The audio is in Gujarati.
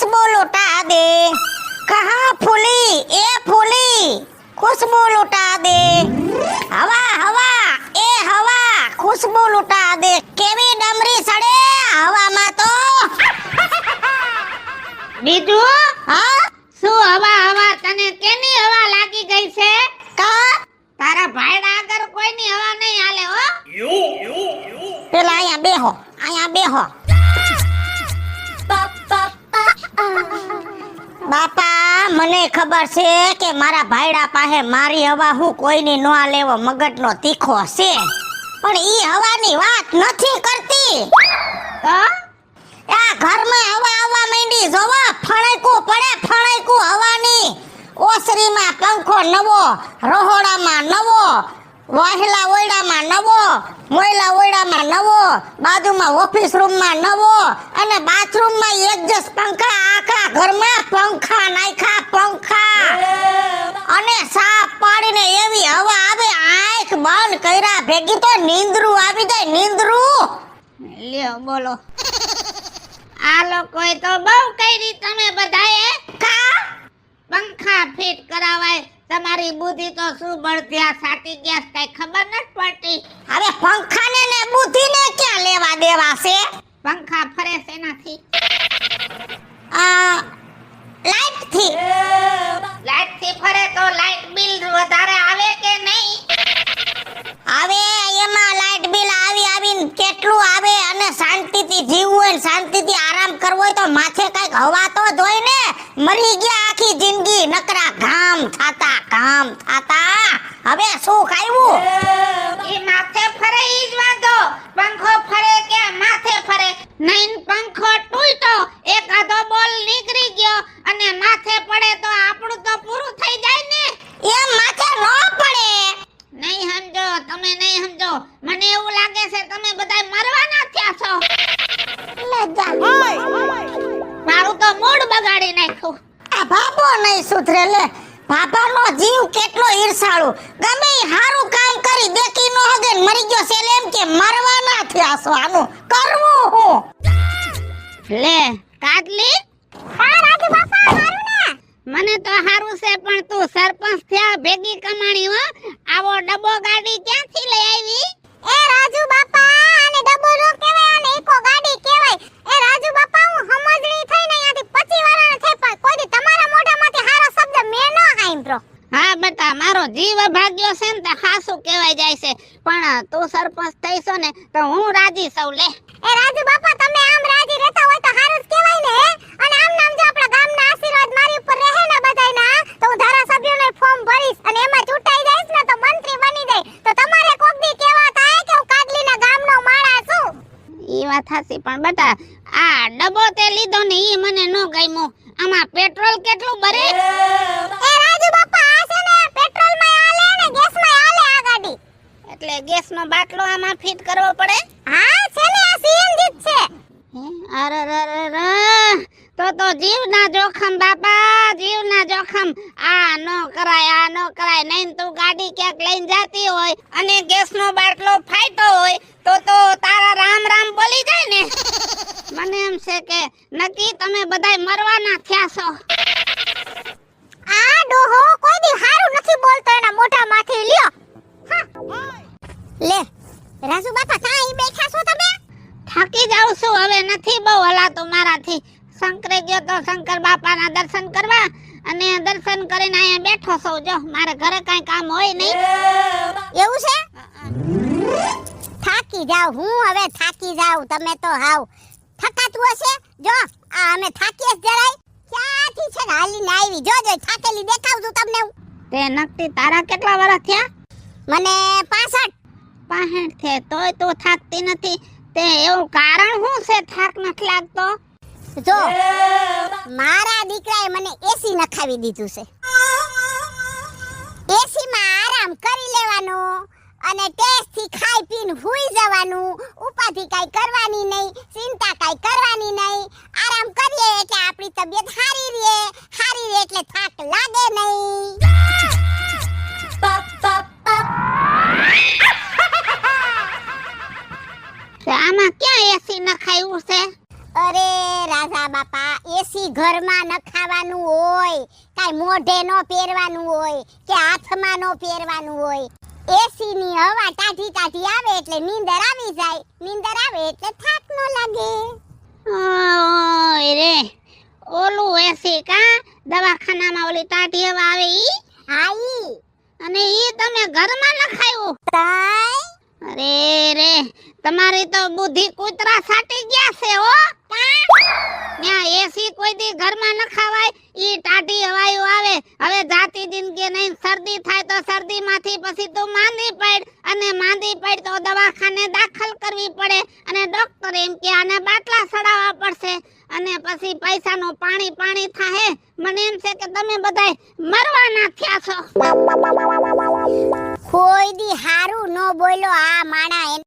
ખુશબુ લૂટા દે. કહા ફૂલી એ ફૂલી ખુશબુ લૂટા દે. હવા હવા એ હવા ખુશબુ લૂટા દે. કેવી ડમરી સડે હવામાં તો? બીજું? હા? શું હવા હવા તને કેની હવા લાગી ગઈ છે? કા તારા ભાઈડા આગળ કોઈની હવા નહીં હાલે હો? પેલા અહીંયા બેહો અહીંયા બેહો. બાપા, મને ખબર છે કે મારા ભાઈડા પાસે મારી હવા હું કોઈની નો લેવો મગજનો તીખો છે. પણ ઈ હવાની વાત નથી કરતી. આ ઘરમાં હવા આવવા માંડી, જોવો ફણાઈકું પડે ફણાઈકું હવાની. ઓસરીમાં પંખો નવો, રહોડામાં નવો વાહેલા ઓયડામાં નવો, મોયલા ઓયડામાં નવો, બાજુમાં ઓફિસ રૂમમાં નવો અને બાથરૂમમાં એડજસ્ટ પંખા, આખા ઘરમાં પંખા નાખ્યા, પંખા. અને સાફ પાડીને એવી હવા આવે, આંખ બંધ કર્યા, ભેગી તો નીંદરું આવી જાય, નીંદરું. લ્યો બોલો. આ લોકોએ તો બહુ કરી, તમે બધાએ. કા? પંખા ફિટ કરાવાય. તમારી બુદ્ધિ તો શું બળતી સાટી ગેસ કઈ ખબર નથી પડતી? હવે પંખાને ને બુદ્ધિને ક્યાં લેવા દેવા છે? પંખા ફરે છે એનાથી. આ લાઈટથી લાઈટથી ફરે તો લાઈટ બિલ વધારે આવે કે નહીં? હવે એમાં લાઈટ બિલ આવી આવીને કેટલું આવે અને શાંતિથી જીવવું હોય શાંતિથી આરામ કરવો હોય તો માથે કંઈક હવા તો જોઈ ને મરી ગયા આખી જિંદગી નકરા. ઘામ થાતા કામ થાતા. હવે શું ખાયું એ માથે ફરે ઈ જ વાંધો. પંખો ફરે કે માથે ફરે? નહીં પંખો તૂટ્યો એક આધો બોલ નીકળી ગયો. અને માથે પડે તો આપણું તો પૂરું થઈ જાય ને. એ માથે નો પડે. નહીં સમજો તમે નહીં સમજો. મને એવું લાગે છે તમે બધા મરવાના થયા છો. મારું તો મૂડ બગાડી નાખ્યું. આ બાબો નહીં સુધરે લે. બાબાનો જીવ કેટલો ઈર્ષાળુ. ગમે હારું કામ કરી દેખી નો હગે મરી ગયો છે એમ કે મરવાના થયા છો આનું કરવું હું? લે કાટલી મને તો હારું છે, પણ તું સરપંચ થયા ભેગી કમાણી હો. આવો ડબ્બો ગાડી ક્યાંથી લઈ આવી? એ રાજુ બાપા, આને ડબ્બો નો કહેવાય, આને ઇકો ગાડી કહેવાય. એ રાજુ બાપા, હું સમજણી થઈને અહીંયાથી 25 વર્ષ થઈ પણ કોઈ દી તમારા મોઢામાંથી હારો શબ્દ મેં ન સાંભળ્યો હા બેટા મારો જીવ ભાગ્યો છે ને તે હાસુ કહેવાય જાય છે. પણ તું સરપંચ થઈશો ને તો હું રાજી સૌ લે. એ રાજુ બાપા તમે આમ રાજી રહેતા હોય તો હારું જ કહેવાય ને અને આમ નામ જો આપણા ગામના આશીર્વાદ મારી ઉપર રહે ને બધાયના તો હું ધારાસભ્યોને ફોર્મ ભરીશ અને એમાં ચૂંટાઈ જઈશ ને તો મંત્રી બની જાય. તો તમારે કોક દી કહેવા થાય કે હું કાગલીના ગામનો માળા છું? ઈ વાત હાસી પણ બેટા આ ડબ્બો તે લીધો ને ઈ મને ન ગમ્યો. આમાં પેટ્રોલ કેટલું ભરે એ રાજુ બાપા આ છે ને પેટ્રોલમાં આલે ને ગેસમાં આલે આ ગાડી એટલે બાટલો આમાં ફિટ કરવો પડે? હા છે ને આ સીએનજી જ છે. રે રે તો તો જીવના જોખમ બાપા જીવના જોખમ. આ નો કરાય આ નો કરાય. નહીં તું ગાડી ક્યાંક લઈને જાતી હોય અને ગેસનો બાટલો ફાટ્યો હોય તો તો તારા રામ રામ બોલી જાય ને. મને એમ છે કે નક્કી તમે બધાય મરવાના થયા છો. આ ડોહો કોઈ દી હારું નથી બોલતો એના મોઢામાંથી. લ્યો. લે રાજુ બાપા કાં ઈ બેઠા છો તમે? થાકી જાઉં છું હવે નથી બહુ હલાતો મારાથી. શંકરે ગયો તો શંકર બાપાના દર્શન કરવા અને દર્શન કરીને અહીંયા બેઠો છું. જો મારે ઘરે કાંઈ કામ હોય નહીં. એવું છે? થાકી જાવ હું હવે થાકી જાવ તમે તો હાવ. થકાતું હશે? જો આ અમે થાકીએ જરાય. ક્યાંથી છે ને હાલીને આવી? જો જો થાકેલી દેખાવ છું તમને. તે નક્કી તારા કેટલા વર્ષ થયા? મને 65 પાસઠ છે, તોય તું થાકતી નથી. તે એવું કારણ શું છે, થાક નથી લાગતો? જો, મારા દીકરાએ મને એસી નખાવી દીધું છે. એસી માં આરામ કરી લેવાનો અને ટેસ્ટથી ખાઈ પીને હુઈ જવાનું. ઉપાધિ કાઈ કરવાની નહીં, ચિંતા કાઈ કરવાની નહીં. આરામ કરીએ એટલે આપણી તબિયત સારી રહે. સારી રહે એટલે થાક લાગે નહીં. આમાં ક્યાં એસી નખાયું છે અરે રાજા બાપા એસી ઘરમાં નખાવાનું હોય કાઈ મોઢે નો પહેરવાનું હોય કે હાથમાં નો પહેરવાનું હોય. એસી ની હવા ટાઢી ટાઢી આવે એટલે નીંદર આવી જાય નીંદર આવે એટલે થાક નો લાગે. ઓય રે ઓલું એસી કા? દવાખાનામાં ઓલી ટાઢી હવા આવે ઈ? હાઈ અને ઈ તમે ઘરમાં નખાયું તાય અરે રે, તમારી તો બુદ્ધિ કૂતરા સાટી ગયા છે, હો. ત્યાં એસી કોઈ દી ઘરમાં ન ઈ ટાઢી હવાયું આવે. હવે જાતી જિંદગી નહીં, શરદી થાય તો શરદી માંથી પછી તું માંદી પડ. અને માંદી પડ તો દવાખાને દાખલ કરવી પડે. અને ડોક્ટર એમ કે આને બાટલા સડાવવા પડશે. અને પછી પૈસાનું પાણી પાણી થાહે. મને એમ છે કે તમે બધાય મરવાના થયા છો. કોઈ દી હારું ન બોલો આ માણા